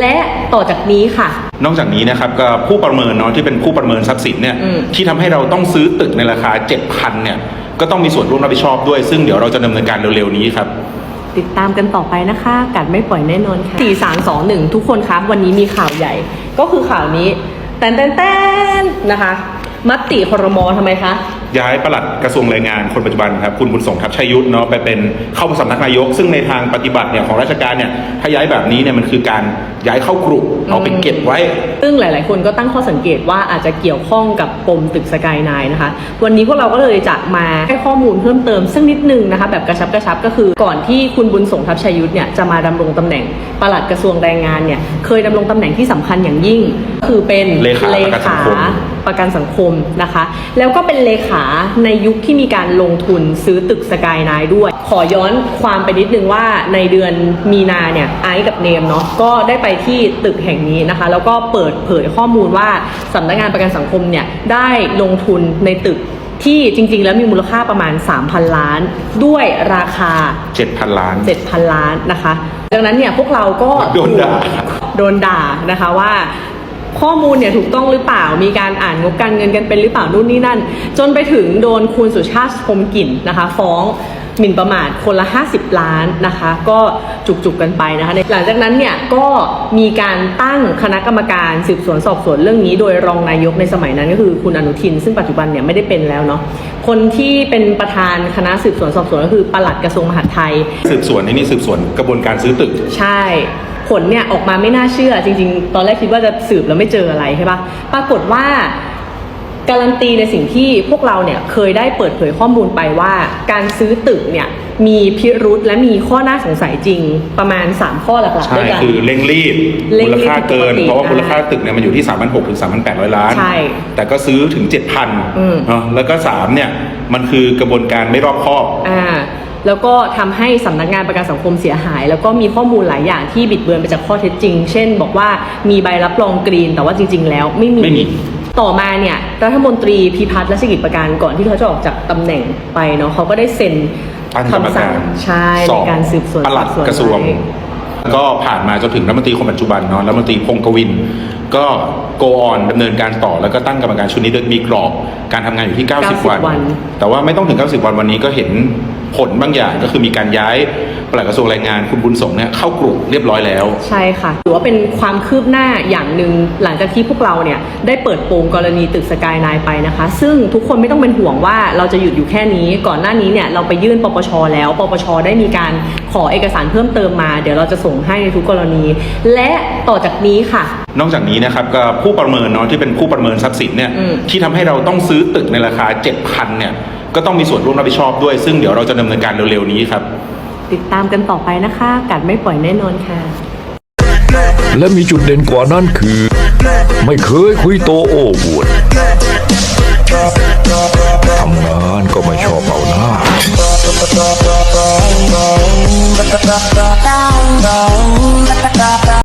และต่อจากนี้ค่ะ นอกจากนี้นะครับก็ผู้ประเมินเนาะที่เป็นผู้ประเมินทรัพย์สินเนี่ยอืม ที่ทำให้เราต้องซื้อตึกในราคา 7,000เนี่ยก็ต้องมีส่วนร่วมรับผิดชอบด้วย ซึ่งเดี๋ยวเราจะดำเนินการเร็วๆนี้ครับ ติดตามกันต่อไปนะคะ กัดไม่ปล่อยแน่นอนค่ะสี่สามสองหนึ่งทุกคนคะวันนี้มีข่าวใหญ่ ก็คือข่าวนี้แตนแตนแตนนะคะ มติครมทำไมคะ ย้ายปลัดกระทรวงแรงงานคนปัจจุบันครับคุณบุญส่งทัพชัยยุทธเนาะไปเป็นเข้าสำนักนายก ซึ่งในทางปฏิบัติเนี่ยของราชการเนี่ยถ้าย้ายแบบนี้เนี่ยมันคือการย้ายเข้ากรุเอาไปเก็บไว้ ซึ่งหลาย ๆ คนก็ตั้งข้อสังเกตว่าอาจจะเกี่ยวข้องกับปมตึกสกายไนน์นะคะ วันนี้พวกเราก็เลยจะมาให้ข้อมูลเพิ่มเติมซึ่งนิดนึงนะคะแบบกระชับกระชับก็คือก่อนที่คุณบุญส่งทัพชัยยุทธเนี่ยจะมาดำรงตำแหน่งปลัดกระทรวงแรงงานเนี่ยเคยดำรงตำแหน่งที่สำคัญอย่างยิ่ง คือเป็นเลขาประกันสังคมประกันสังคมนะคะ แล้วก็เป็นเลขาในยุคที่มีการลงทุนซื้อตึกสกายไนน์ด้วย ขอย้อนความไปนิดนึงว่าในเดือนมีนาเนี่ยไอซ์กับเนมเนาะก็ได้ไปที่ตึกแห่งนี้นะคะ แล้วก็เปิดเผยข้อมูลว่าสำนักงานประกันสังคมเนี่ยได้ลงทุนในตึกที่จริง ๆ แล้วมีมูลค่าประมาณ 3,000 ล้าน ด้วยราคา 7,000 ล้าน 7,000 ล้านนะคะ ดังนั้นเนี่ยพวกเราก็โดนด่าโดนด่านะคะว่า ข้อมูลเนี่ยถูกต้องหรือเปล่า มีการอ่านงบการเงินกันเป็นหรือเปล่านู่นนี่นั่น จนไปถึงโดนคุณสุชาติพรหมกลิ่นนะคะ ฟ้องหมิ่นประมาทคนละ 50 ล้านนะคะ ก็จุกๆกันไปนะคะหลังจากนั้นเนี่ยก็มีการตั้งคณะกรรมการสืบสวนสอบสวนเรื่องนี้ โดยรองนายกในสมัยนั้นก็คือคุณอนุทิน ซึ่งปัจจุบันเนี่ยไม่ได้เป็นแล้วเนาะคนที่เป็นประธานคณะสืบสวนสอบสวนก็คือปลัดกระทรวงมหาดไทย สืบสวนในนี่สืบสวนกระบวนการซื้อตึกใช่ ผลเนี่ยออกมาไม่น่าเชื่อ จริง ๆ ตอนแรกคิดว่าจะสืบแล้วไม่เจออะไรใช่ปะปรากฏว่าการันตีในสิ่งที่พวกเราเนี่ยเคยได้เปิดเผยข้อมูลไปว่า การซื้อตึกเนี่ยมีพิรุษและมีข้อน่าสงสัยจริงประมาณ 3 ข้อหลักๆ ใช่ด้วยกัน คือเร่งรีบเร่งรีบมูลค่าเกิน ผิดปกติเพราะว่ามูลค่าตึกเนี่ยมันอยู่ที่ 3,600ถึง3,800 ล้าน ใช่แต่ก็ซื้อถึงอืม7,000เนาะแล้วก็ 3 เนี่ย มันคือกระบวนการไม่รอบคอบ อ่า แล้วก็ทำให้สำนักงานประกันสังคมเสียหาย แล้วก็มีข้อมูลหลายอย่างที่บิดเบือนไปจากข้อเท็จจริง เช่น บอกว่ามีใบรับรองกรีน แต่ว่าจริง ๆ แล้วไม่มีไม่มีต่อมาเนี่ยรัฐมนตรีพิพัฒน์และสิกิจประการก่อนที่เขาจะออกจากตำแหน่งไปเนาะเขาก็ได้เซ็นตั้งกรรมคำสั่กางรใช่สในอบการสืบสวนปลัดสอบสวนกระทรวงไว้ก็ผ่านมาจนถึงรัฐมนตรีคนปัจจุบันเนาะรัฐมนตรีพงศ์กวิน ก็ go on ดำเนินการต่อแล้วก็ตั้งกรรมการชุดนี้โดยมีกรอบการทำงานอยู่ที่ 90 90วันวัน แต่ว่าไม่ต้องถึง 90 วันวันนี้ก็เห็น ผลบางอย่างก็คือมีการย้ายปลัดกระทรวงแรงงานคุณบุญส่งเนี่ยเข้ากรุเรียบร้อยแล้ว ใช่ค่ะถือว่าเป็นความคืบหน้าอย่างหนึ่งหลังจากที่พวกเราเนี่ยได้เปิดโปงกรณีตึกสกายไนน์ไปนะคะ ซึ่งทุกคนไม่ต้องเป็นห่วงว่าเราจะหยุดอยู่แค่นี้ก่อนหน้านี้เนี่ยเราไปยื่นปปชแล้วปปชได้มีการขอเอกสารเพิ่มเติมมา เดี๋ยวเราจะส่งให้ในทุกกรณี และต่อจากนี้ค่ะ นอกจากนี้นะครับก็ผู้ประเมินเนาะที่เป็นผู้ประเมินทรัพย์สินเนี่ยอืมที่ทำให้เราต้องซื้อตึกในราคา7,000เนี่ย ก็ต้องมีส่วนร่วมรับผิดชอบด้วย ซึ่งเดี๋ยวเราจะดำเนินการเร็วๆนี้ครับ ติดตามกันต่อไปนะคะ กัดไม่ปล่อยแน่นอนค่ะ และมีจุดเด่นกว่านั้นคือ ไม่เคยคุยโตโอ้อวดทำงานก็ไม่ชอบเอาหน้า